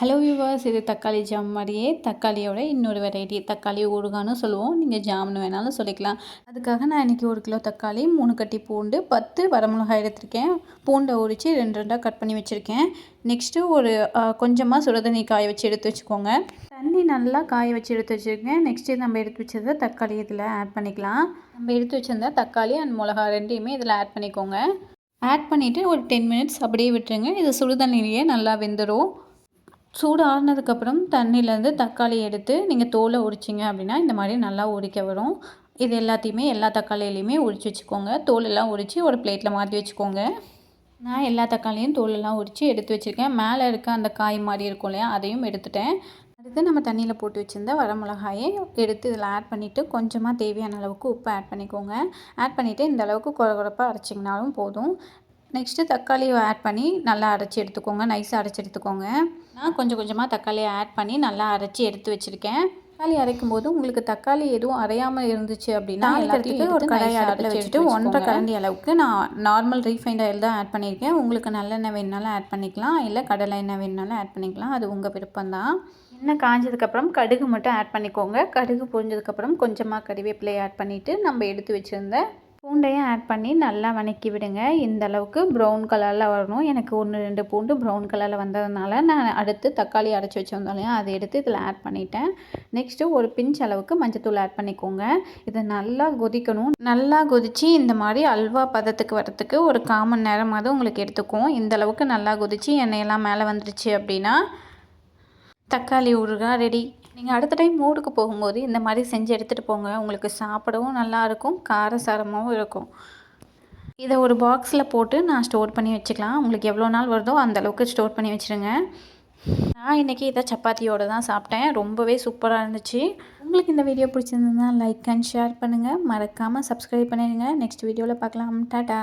Hello viewers இது தக்காளி jam மாதிரியே தக்காளியோட இன்னொரு வெரைட்டி தக்காளி ஊறுகான்னு சொல்லுவோம். நீங்கள் ஜாம்னு வேணாலும் சொல்லிக்கலாம். அதுக்காக நான் இன்றைக்கி ஒரு கிலோ தக்காளி மூணு கட்டி பூண்டு பத்து வரமிளகாய் எடுத்திருக்கேன். பூண்டை உரித்து ரெண்டு ரெண்டாக கட் பண்ணி வச்சுருக்கேன். நெக்ஸ்ட்டு ஒரு கொஞ்சமாக சுடுதண்ணி காய வச்சு எடுத்து வச்சுக்கோங்க. தண்ணி நல்லா காய வச்சு எடுத்து வச்சுருக்கேன். நெக்ஸ்ட்டு நம்ம எடுத்து வச்சதை தக்காளி இதில் ஆட் பண்ணிக்கலாம். நம்ம எடுத்து வச்சிருந்தா தக்காளி அண்ட் மிளகா ரெண்டையுமே இதில் ஆட் பண்ணிக்கோங்க. ஆட் பண்ணிவிட்டு ஒரு டென் மினிட்ஸ் அப்படியே விட்டுருங்க. இது சுடுதண்ணிலேயே நல்லா வெந்துடும் சூடு ஆறுனதுக்கப்புறம் தண்ணியிலேருந்து தக்காளி எடுத்து நீங்கள் தோலை உரிச்சிங்க அப்படின்னா இந்த மாதிரி நல்லா உரிக்க வரும். இது எல்லாத்தையுமே எல்லா தக்காளியிலையுமே உரித்து வச்சுக்கோங்க. தோலெல்லாம் உரித்து ஒரு பிளேட்டில் மாற்றி வச்சுக்கோங்க. நான் எல்லா தக்காளியும் தோலெல்லாம் உரித்து எடுத்து வச்சுருக்கேன். மேலே இருக்க அந்த காய் மாதிரி இருக்கும் இல்லையா அதையும் எடுத்துட்டேன். அடுத்து நம்ம தண்ணியில் போட்டு வச்சுருந்த வரமிளகாயை எடுத்து இதில் ஆட் பண்ணிவிட்டு கொஞ்சமாக தேவையான அளவுக்கு உப்பு ஆட் பண்ணிக்கோங்க. ஆட் பண்ணிவிட்டு இந்த அளவுக்கு குறை குறைப்பாக அரைச்சிங்கனாலும் போதும். நெக்ஸ்ட்டு தக்காளியை ஆட் பண்ணி நல்லா அரைச்சி எடுத்துக்கோங்க. நைஸாக அரைச்சி எடுத்துக்கோங்க. நான் கொஞ்சம் கொஞ்சமாக தக்காளியை ஆட் பண்ணி நல்லா அரைச்சி எடுத்து வச்சுருக்கேன். தக்காளி அரைக்கும் போது உங்களுக்கு தக்காளி எதுவும் அரையாமல் இருந்துச்சு அப்படின்னா எல்லாத்தையும் ஒரு கடாயை அடுப்பில் வச்சுட்டு ஒன்றரை கரண்டி அளவுக்கு நான் நார்மல் ரீஃபைண்ட் ஆயில் தான் ஆட் பண்ணியிருக்கேன். உங்களுக்கு நல்லெண்ணெய் வேணுனாலும் ஆட் பண்ணிக்கலாம். இல்லை கடலை எண்ணெய் வேணுனாலும் ஆட் பண்ணிக்கலாம். அது உங்கள் விருப்பம் தான். எண்ணெய் காஞ்சதுக்கப்புறம் கடுகு மட்டும் ஆட் பண்ணிக்கோங்க. கடுகு பொரிஞ்சதுக்கப்புறம் கொஞ்சமாக கறிவேப்பிலையை ஆட் பண்ணிவிட்டு நம்ம எடுத்து வச்சுருந்த பூண்டையும் ஆட் பண்ணி நல்லா வணக்கி விடுங்க. இந்த அளவுக்கு ப்ரௌன் கலரில் வரணும். எனக்கு ஒன்று ரெண்டு பூண்டு ப்ரௌன் கலரில் வந்ததுனால நான் அடுத்து தக்காளி அரைச்சி வச்சுருந்தோம் அதை எடுத்து இதில் ஆட் பண்ணிட்டேன். நெக்ஸ்ட்டு ஒரு பிஞ்ச் அளவுக்கு மஞ்சத்தூள் ஆட் பண்ணிக்கோங்க. இதை நல்லா கொதிக்கணும். நல்லா கொதித்து இந்த மாதிரி அல்வா பதத்துக்கு வரத்துக்கு ஒரு காமன் நேரமாவது உங்களுக்கு எடுத்துக்கும் இந்த அளவுக்கு நல்லா கொதித்து எண்ணெயெல்லாம் மேலே வந்துருச்சு அப்படின்னா தக்காளி ஊறுகாய் ரெடி. நீங்கள் அடுத்த டைம் மூடுக்கு போகும்போது இந்த மாதிரி செஞ்சு எடுத்துகிட்டு போங்க. உங்களுக்கு சாப்பிடவும் நல்லாயிருக்கும் காரசாரமாகவும் இருக்கும். இதை ஒரு பாக்ஸில் போட்டு நான் ஸ்டோர் பண்ணி வச்சுக்கலாம். உங்களுக்கு எவ்வளோ நாள் வருதோ அந்தளவுக்கு ஸ்டோர் பண்ணி வச்சுருங்க. நான் இன்றைக்கி இதை சப்பாத்தியோடு தான் சாப்பிட்டேன். ரொம்பவே சூப்பராக இருந்துச்சு. உங்களுக்கு இந்த வீடியோ பிடிச்சிருந்ததுன்னா லைக் அண்ட் ஷேர் பண்ணுங்கள் மறக்காமல் சப்ஸ்கிரைப் பண்ணிடுங்க. நெக்ஸ்ட் வீடியோவில் பார்க்கலாம். டாட்டா